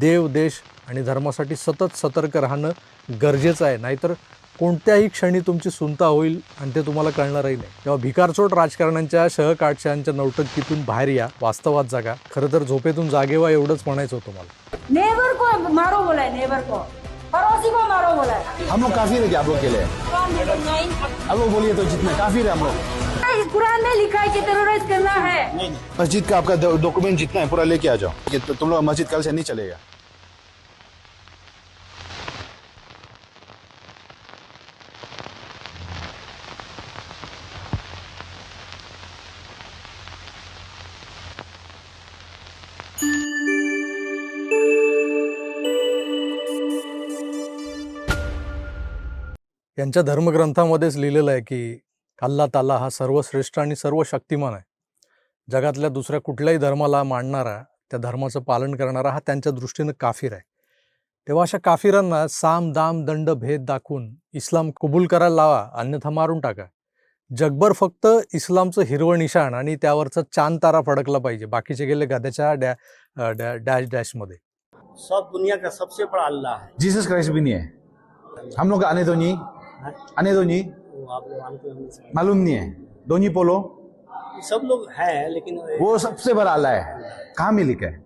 देव देश आणि धर्मासाठी सतत सतर्क राहणं गरजेचं आहे. नाहीतर कोणत्याही क्षणी तुमची सुनता होईल आणि ते तुम्हाला कळणारही नाही. तेव्हा भिकारचोट राजकारण्यांच्या शहकाटशांच्या नौटंकीतून बाहेर या. वास्तवात जागा. खरं तर झोपेतून जागेवा एवढंच म्हणायचं होतं मला. को मारो बोलाय नेवर को पड़ोसी को मारो बोला। हम लोग काफी है क्या आप लोग के लिए। आप लोग बोलिए तो जितने काफी है हम लोग। कुरान में लिखा है कि टेररिस्ट करना है। मस्जिद का आपका डॉक्यूमेंट जितना है पूरा लेके आ जाओ। तुम लोग मस्जिद कल से नहीं चलेगा। यांच्या धर्मग्रंथामध्येच लिहिलेलं आहे की अल्ला ताला हा सर्वश्रेष्ठ आणि सर्व शक्तिमान आहे. जगातल्या दुसऱ्या कुठल्याही धर्माला मानणारा त्या धर्माचं पालन करणारा हा त्यांच्या दृष्टीनं काफीर आहे. तेव्हा अशा काफिरांना साम दाम दंड भेद दाखवून इस्लाम कबूल करायला लावा अन्यथा मारून टाका. जगभर फक्त इस्लामचं हिरवं निशाण आणि त्यावरचा चांद तारा फडकला पाहिजे. बाकीचे गेले गद्याच्या डॅ डॅ डॅश डॅशमध्ये. सब दुनिया का सबसे बड़ा अल्लाह है। जीसस क्राइस्ट भी नहीं है। हम लोग आने दो नहीं। आने दो होंगे सब। मालूम नहीं है। दो पोलो? सब लोग हैं लेकिन वो सबसे बड़ा अल्लाह है। कहाँ में लिखा है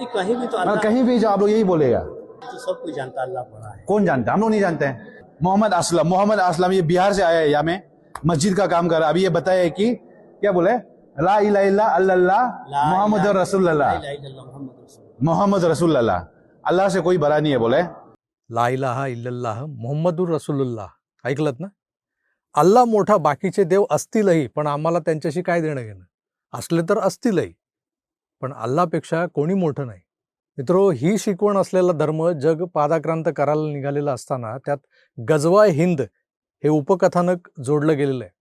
कहीं भी तो मतलब कहीं भी जाओ आप लोग यही बोलेगा। तो सब कोई जानता अल्लाह बड़ा है। कौन जानता है? हम लोग नहीं जानते हैं। मोहम्मद असलम मोहम्मद असलम ये बिहार से आया है यहाँ में। मस्जिद का काम कर रहा है। अभी ये बताया है कि क्या बोले ला अल्लाह मोहम्मद इलाहा- रसूलुल्लाह। ला इलाहा इल्लल्लाह मुहम्मद रसूलुल्लाह। मोहम्मद रसूलुल्लाह। अल्लाह से कोई बड़ा नहीं है बोले ला इलाहा इल्लल्लाह मुहम्मदुर रसूलुल्लाह। ऐकलत ना? अल्ला मोठा बाकीचे देव असतीलही पण आम्हाला त्यांच्याशी काय देणं घेणं? असले तर असतीलही पण अल्लापेक्षा कोणी मोठं नाही. मित्रो ही शिकवण असलेला धर्म जग पादाक्रांत करायला निघालेला असताना त्यात गजवा हिंद हे उपकथानक जोडलं गेलेलं आहे.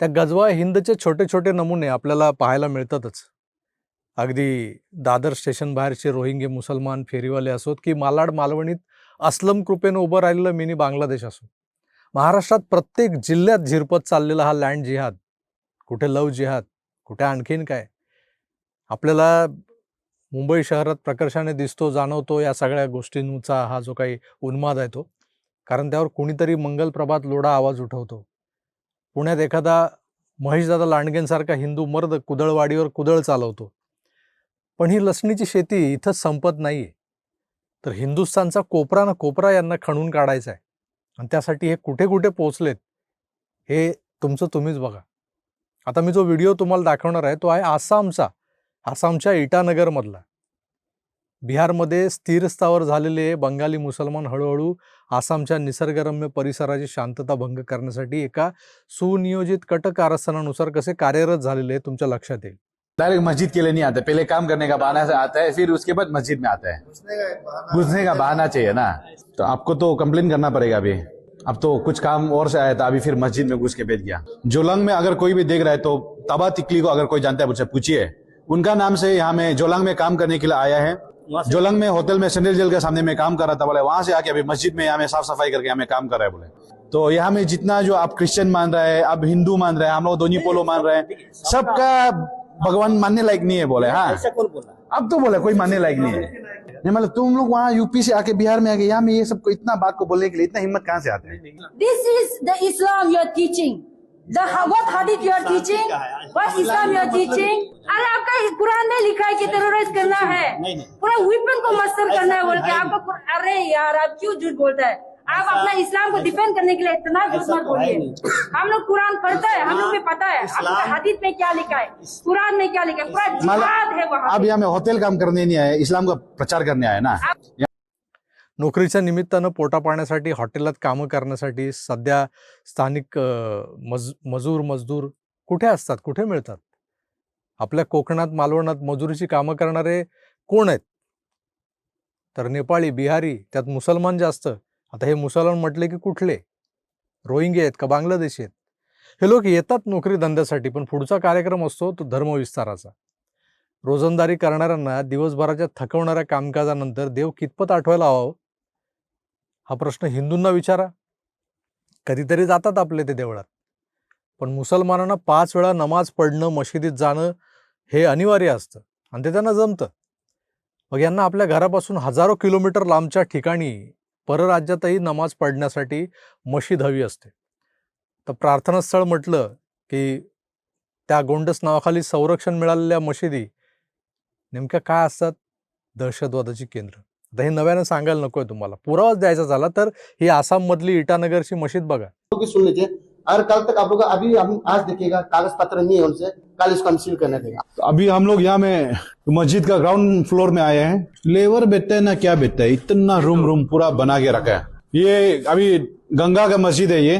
त्या गजवा हिंदचे छोटे छोटे नमुने आपल्याला पाहायला मिळतातच. अगदी दादर स्टेशन बाहेरचे रोहिंगे मुसलमान फेरीवाले असोत की मालाड मालवणीत अस्लम कृपेनं उभं राहिलेलं मिनी बांगलादेश असो. महाराष्ट्रात प्रत्येक जिल्ह्यात झिरपत चाललेला हा लँड जिहाद. कुठे लव जिहाद कुठे आणखीन काय? आपल्याला मुंबई शहरात प्रकर्षाने दिसतो जाणवतो या सगळ्या गोष्टींचा हा जो काही उन्माद आहे तो. कारण त्यावर कुणीतरी मंगलप्रभात लोढा आवाज उठवतो. पुण्यात एखादा महेशदादा लांडगेंसारखा हिंदू मर्द कुदळवाडीवर कुदळ चालवतो. पण ही लसणीची शेती इथंच संपत नाही आहे तर हिंदुस्थानचा कोपरा ना कोपरा यांना खणून काढायचा आहे आणि त्यासाठी हे कुठे कुठे पोचलेत हे तुमचं तुम्हीच बघा. आता मी जो व्हिडिओ तुम्हाला दाखवणार आहे तो आहे आसामचा. आसामच्या इटानगरमधला. बिहारमध्ये स्थिर स्थावर झालेले बंगाली मुसलमान हळूहळू आसामच्या निसर्गरम्य परिसराची शांतता भंग करण्यासाठी एका सुनियोजित कट कारस्थानानुसार कसे कार्यरत झालेले हे तुमच्या लक्षात येईल. डायरेक्ट मस्जिद के लिए नहीं आते पहले काम करने का बहाना से आता है फिर उसके बाद मस्जिद में आता है। घुसने का बहाना चाहिए ना। तो आपको तो कंप्लेन करना पड़ेगा अभी। अब तो कुछ काम और से आया था अभी फिर मस्जिद में घुस के बैठ गया। जोलंग में अगर कोई भी देख रहा है तो तबा तिकली को अगर कोई जानता है मुझसे पूछिए। उनका नाम से यहाँ में जोलंग में काम करने के लिए आया है। जोलंग में होटल में सेंट्रल जेल के सामने में काम कर रहा था बोले वहाँ से आके अभी मस्जिद में यहाँ में साफ़ सफ़ाई करके यहाँ में काम कर रहा है बोले। तो यहाँ में जितना जो आप क्रिश्चियन मान रहे हैं आप हिंदू मान रहे हैं हम लोग दोनी पोलो मान रहे हैं सबका भगवान मानने लायक नहीं है बोले हाँ अब तो बोले कोई मानने लायक नहीं है नहीं मतलब तुम लोग वहाँ यूपी से आके बिहार में आके यहाँ में ये सब को इतना बात को बोलने के लिए इतना हिम्मत कहाँ से आते हैं is the Islam you are teaching. The what hadith you are teaching? What Islam you are teaching? अरे आपका कुरान में लिखा है कि टेररिस्ट करना है। पूरा विपन को मस्तर करना है बोल के है आपका अरे यार आप क्यों झूठ बोलते हैं आप अपना इस्लाम को डिफेंड करने के लिए इतना झूठ मत बोलिए। हम लोग कुरान पढ़ते हैं हम लोग को पता है। हदीत में क्या लिखा है? कुरान में क्या लिखा है? पूरा जिहाद है वहाँ अब। यहाँ में होटल काम करने नहीं आए इस्लाम का प्रचार करने आए ना। नोकरीच्या निमित्तानं पोटा पाण्यासाठी हॉटेलात कामं करण्यासाठी सध्या स्थानिक मज मजूर मजदूर कुठे असतात? कुठे मिळतात? आपल्या कोकणात मालवणात मजुरीची कामं करणारे कोण आहेत? तर नेपाळी बिहारी त्यात मुसलमान जास्त. आता हे मुसलमान म्हटले की कुठले? रोहिंगे आहेत का? बांगलादेशी आहेत. हे लोक येतात नोकरी धंद्यासाठी पण पुढचा कार्यक्रम असतो तो धर्मविस्ताराचा. रोजंदारी करणाऱ्यांना दिवसभराच्या थकवणाऱ्या कामकाजानंतर देव कितपत आठवायला हवा हो? हा? प्रश्न हिंदूंना विचारा. कधीतरी जातात आपले ते देवळात. पण मुसलमानांना पाच वेळा नमाज पडणं मशिदीत जाणं हे अनिवार्य असतं आणि ते त्यांना जमतं. मग यांना आपल्या घरापासून हजारो किलोमीटर लांबच्या ठिकाणी परराज्यातही नमाज पडण्यासाठी मशीद हवी असते. तर प्रार्थनास्थळ म्हटलं की त्या गोंडस नावाखाली संरक्षण मिळालेल्या मशिदी नेमक्या काय असतात? दहशतवादाची केंद्र. आता हे नव्यानं सांगायला नको आहे तुम्हाला. पुरावाच द्यायचा झाला तर ही आसाममधली इटानगरची मशीद बघा. और कल तक आप लोग अभी हम आज देखिएगा कागज़ पत्र नहीं है उनसे कल इसको हम सील करने देगा। तो अभी हम लोग यहाँ में मस्जिद का ग्राउंड फ्लोर में आए हैं। लेबर बेचते हैं ना क्या बेचते हैं? इतना रूम रूम पूरा बना के रखा है। ये अभी गंगा का मस्जिद है ये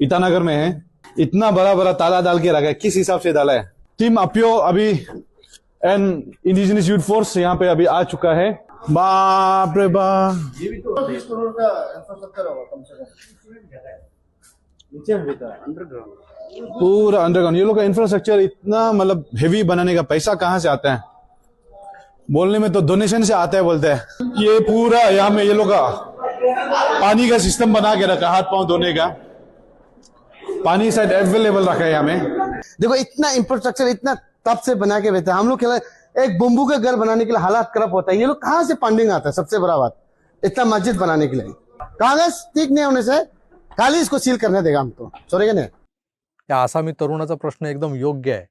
ईटानगर में है। इतना बड़ा बड़ा ताला डाल के रखा है। किस हिसाब से डाला है? टीम अपियो अभी एंड इंडिजिनियस यूथ फोर्स यहाँ पे अभी आ चुका है। बाप रे बाप। ये भी तो बीस करोड़ का इंफ्रास्ट्रक्चर होगा कम से कम। अंडरग्राउंड पूरा अंडरग्राउंड ये लोग का इंफ्रास्ट्रक्चर इतना मतलब हेवी बनाने का पैसा कहाँ से आता है? बोलने में तो डोनेशन से आता है बोलते हैं। ये पूरा यहाँ में ये लोग का पानी का सिस्टम बना के रखा, हाथ पाँव धोने का। पानी शायद अवेलेबल रखा है यहाँ में। देखो, इतना इंफ्रास्ट्रक्चर इतना तब से बना के रहते हम लोग के एक बम्बू का घर बनाने के लिए हालात करप होता है। ये लोग कहाँ से फंडिंग आता है? सबसे बड़ा बात, इतना मस्जिद बनाने के लिए। कागज़ ठीक नहीं होने से खाली इसको सील करने देगा हम तो छोड़ेगा नहीं? या आसामी तरुणाचा प्रश्न एकदम योग्य आहे.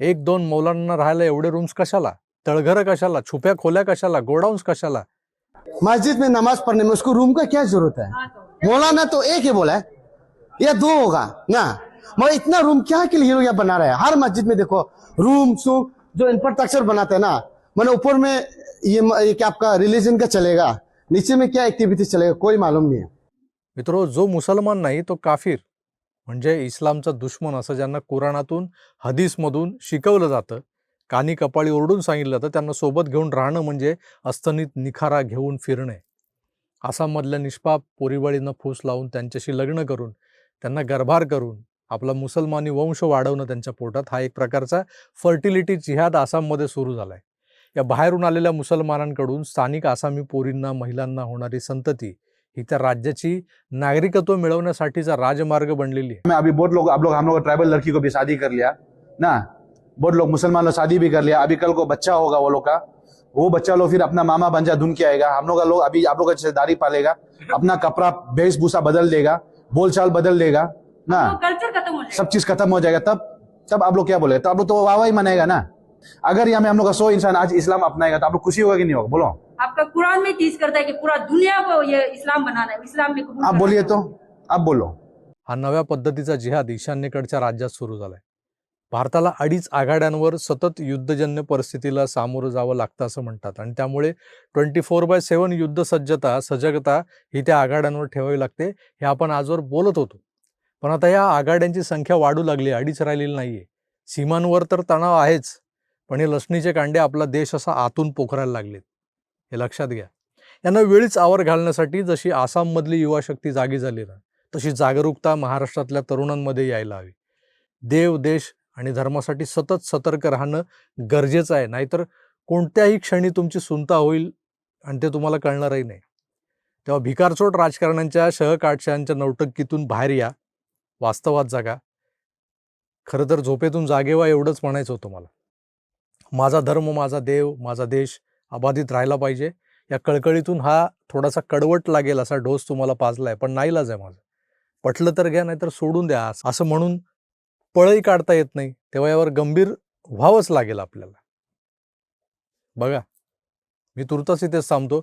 एक दोन मौलांना राहायला एवढे रूम्स कशाला? तळघरं कशाला? छुप्या खोल्या कशाला? गोडाऊन्स कशाला? मस्जिद में नमाज पढ़ने में उसको रूम का क्या जरूरत है? मौलाना तो एक ही बोला है। या दो होगा? ना। मगर इतना रूम क्या के लिए ये बना रहे हैं? हर मस्जिद में देखो रूम सूम जो इंफ्रास्ट्रक्चर बनाते हैं ना मैंने ऊपर में ये, ये क्या आपका रिलीजन का चलेगा? नीचे में क्या एक्टिविटी चलेगा? कोई मालूम नहीं है। मित्रो जो मुसलमान नाही तो काफिर. म्हणजे इस्लामचा दुश्मन असं ज्यांना कुराणातून हदीसमधून शिकवलं जातं. कानी कपाळी ओरडून सांगितलं जातं त्यांना सोबत घेऊन राहणं म्हणजे अस्तनीत निखारा घेऊन फिरणे. आसाममधल्या निष्पाप पोरीबाळींना फूस लावून त्यांच्याशी लग्न करून त्यांना गर्भार करून आपला मुसलमानी वंश वाढवणं त्यांच्या पोटात हा एक प्रकारचा फर्टिलिटी जिहाद आसाममध्ये सुरू झाला आहे या बाहेरून आलेल्या मुसलमानांकडून स्थानिक आसामी पोरींना महिलांना होणारी संतती ही त्या राज्याची नागरिकत्व मिळवण्यासाठीचा राजमार्ग बनलेली आहे. में अभी बहुत लोग आप लोग हम लोग ट्राइबल लड़की को भी शादी कर लिया ना? बहुत लोग मुसलमान लोग शादी भी कर लिया। अभी कल को बच्चा होगा वो लोग का। वो बच्चा लोग फिर अपना मामा बंजा धुन के आएगा। हम लोग का लोग अभी आप लोग का रिश्तेदारी पालेगा अपना कपड़ा वेशभूषा बदल देगा बोलचाल बदल देगा ना? कल्चर खत्म हो जाएगा। सब चीज खत्म हो जाएगा। तब तब आप लोग क्या बोले? तो आप लोग तो वाह ही मनाएगा ना? अगर यहाँ में हम लोग का सौ इंसान आज इस्लाम अपनाएगा तो आप लोग खुशी होगा कि नहीं होगा? बोलो। आपका कुरान में टीच करता है कि पूरा दुनिया को ये इस्लाम बनाना है इस्लाम में कबूल आप बोलिए तो आप बोलो। हा नव्या पद्धतीचा जिहाद ईशान्येकडच्या राज्यात सुरू झालाय. भारताला अडीच आघाड्यांवर सतत युद्धजन्य परिस्थितीला सामोरं जावं लागतं असं म्हणतात. आणि त्यामुळे ट्वेंटी फोर बाय सेवन युद्ध सज्जता सजगता ही त्या आघाड्यांवर ठेवावी लागते हे आपण आजवर बोलत होतो. पण आता या आघाड्यांची संख्या वाढू लागली अडीच राहिलेली नाहीये. सीमांवर तर तणाव आहेच. पण हे लसणीचे कांडे आपला देश असा आतून पोखरायला लागलेत. हे लक्षात घ्या. यांना वेळीच आवर घालण्यासाठी जशी आसाममधली युवा शक्ती जागी झाली ना तशी जागरूकता महाराष्ट्रातल्या तरुणांमध्ये यायला हवी. देव देश आणि धर्मासाठी सतत सतर्क राहणं गरजेचं आहे नाहीतर कोणत्याही क्षणी तुमची सुनता होईल आणि ते तुम्हाला कळणारही नाही. तेव्हा भिकारचोट राजकारण्यांच्या शहकाटशांच्या नौटंकीतून बाहेर या. वास्तवात जागा. खरं तर झोपेतून जागे व्हा एवढंच म्हणायचं होतं मला. माझा धर्म माझा देव माझा देश अबाधित राहिला पाहिजे. या कळकळीतून हा थोडासा कडवट लागेल असा डोस तुम्हाला पाजलाय पण नाईलाज आहे माझा. पटलं तर घ्या नाहीतर सोडून द्या असं म्हणून पळही काढता येत नाही. तेव्हा यावर गंभीर व्हावंच लागेल आपल्याला. बघा मी तुर्तास इथेच थांबतो.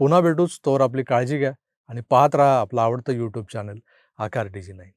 पुन्हा भेटूच तोवर आपली काळजी घ्या आणि पाहत राहा आपलं आवडतं YouTube channel Aakar DG nine